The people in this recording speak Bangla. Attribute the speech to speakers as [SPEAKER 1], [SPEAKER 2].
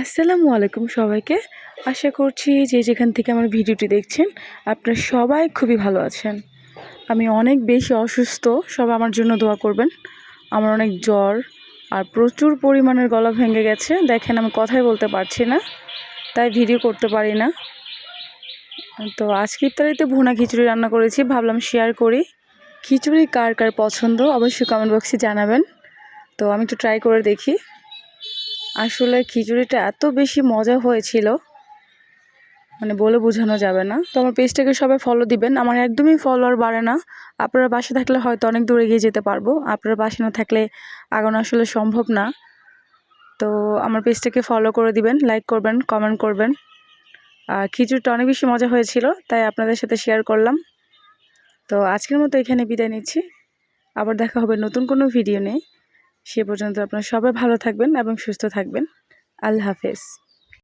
[SPEAKER 1] আসসালামু আলাইকুম সবাইকে। আশা করছি যে যেখান থেকে আমার ভিডিওটি দেখছেন, আপনারা সবাই খুবই ভালো আছেন। আমি অনেক বেশি অসুস্থ, সবাই আমার জন্য দোয়া করবেন। আমার অনেক জ্বর আর প্রচুর পরিমাণের গলা ভেঙে গেছে। দেখেন, আমি কথাই বলতে পারছি না, তাই ভিডিও করতে পারি না। তো আজকে ইফতারিতে ভুনা খিচুড়ি রান্না করেছি, ভাবলাম শেয়ার করি। খিচুড়ি কার কার পছন্দ অবশ্যই কমেন্ট বক্সে জানাবেন। তো আমি একটু ট্রাই করে দেখি। আসলে খিচুড়িটা এত বেশি মজা হয়েছিল মানে বলে বোঝানো যাবে না। তো আমার পেজটাকে সবাই ফলো দিবেন। আমার একদমই ফলোয়ার বাড়ে না। আপনারা বাসে থাকলে হয়তো অনেক দূরে গিয়ে যেতে পারব। আপনারা বাসে না থাকলে আগানো আসলে সম্ভব না। তো আমার পেজটাকে ফলো করে দিবেন লাইক করবেন কমেন্ট করবেন। আর খিচুড়িটা অনেক বেশি মজা হয়েছিল, তাই আপনাদের সাথে শেয়ার করলাম। তো আজকের মতো এখানে বিদায় নিচ্ছি। আবার দেখা হবে নতুন কোনো ভিডিও নিয়ে। সে পর্যন্ত আপনারা সবাই ভালো থাকবেন এবং সুস্থ থাকবেন। আল্লাহ হাফেজ।